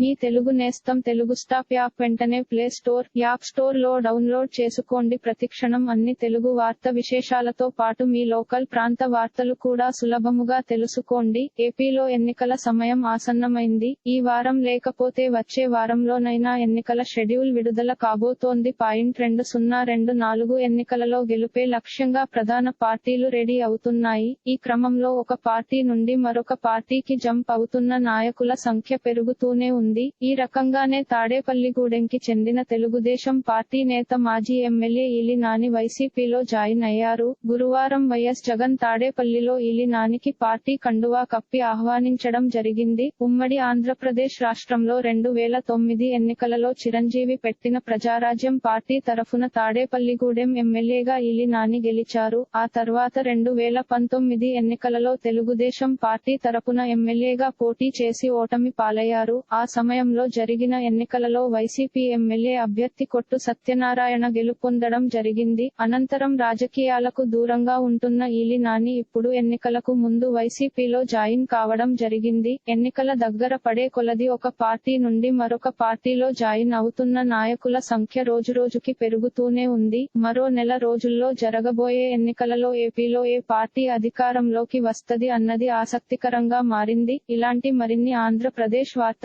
మీ తెలుగు నేస్తం Telugu stop app వెంటనే play store app స్టోర్లో డౌన్లోడ్ చేసుకోండి. ప్రతిక్షణం అన్ని తెలుగు వార్త విశేషాలతో పాటు మీ లోకల్ ప్రాంత వార్తలు కూడా సులభముగా తెలుసుకోండి. ఏపీలో ఎన్నికల సమయం ఆసన్నమైంది. ఈ వారం లేకపోతే వచ్చే వారంలోనైనా ఎన్నికల షెడ్యూల్ విడుదల కాబోతోంది. పాయింట్ రెండు సున్నా రెండు నాలుగు ఎన్నికలలో గెలుపే లక్ష్యంగా ప్రధాన పార్టీలు రెడీ అవుతున్నాయి. ఈ క్రమంలో ఒక పార్టీ నుండి మరొక పార్టీకి జంప్ అవుతున్న నాయకుల సంఖ్య పెరుగుతూనే ఉంది. ఈ రకంగానే తాడేపల్లిగూడెంకి చెందిన తెలుగుదేశం పార్టీ నేత మాజీ ఎమ్మెల్యే ఇలినాని వైసీపీలో జాయిన్ అయ్యారు. గురువారం వైఎస్ జగన్ తాడేపల్లిలో ఇలినానికి పార్టీ కండువా కప్పి ఆహ్వానించడం జరిగింది. ఉమ్మడి ఆంధ్రప్రదేశ్ రాష్ట్రంలో రెండు వేల తొమ్మిది ఎన్నికలలో చిరంజీవి పెట్టిన ప్రజారాజ్యం పార్టీ తరఫున తాడేపల్లిగూడెం ఎమ్మెల్యేగా ఇలినాని గెలిచారు. ఆ తర్వాత రెండు వేల పంతొమ్మిది ఎన్నికలలో తెలుగుదేశం పార్టీ తరపున ఎమ్మెల్యేగా పోటీ చేసి ఓటమి పాలయ్యారు. ఆ సమయంలో జరిగిన ఎన్నికలలో వైసీపీ ఎమ్మెల్యే అభ్యర్థి కొట్టు సత్యనారాయణ గెలుపొందడం జరిగింది. అనంతరం రాజకీయాలకు దూరంగా ఉంటున్న ఈలి నాని ఇప్పుడు ఎన్నికలకు ముందు వైసీపీలో జాయిన్ కావడం జరిగింది. ఎన్నికల దగ్గర పడే కొలది ఒక పార్టీ నుండి మరొక పార్టీలో జాయిన్ అవుతున్న నాయకుల సంఖ్య రోజురోజుకి పెరుగుతూనే ఉంది. మరో నెల రోజుల్లో జరగబోయే ఎన్నికలలో ఏపీలో ఏ పార్టీ అధికారంలోకి వస్తది అన్నది ఆసక్తికరంగా మారింది. ఇలాంటి మరిన్ని ఆంధ్రప్రదేశ్ వార్త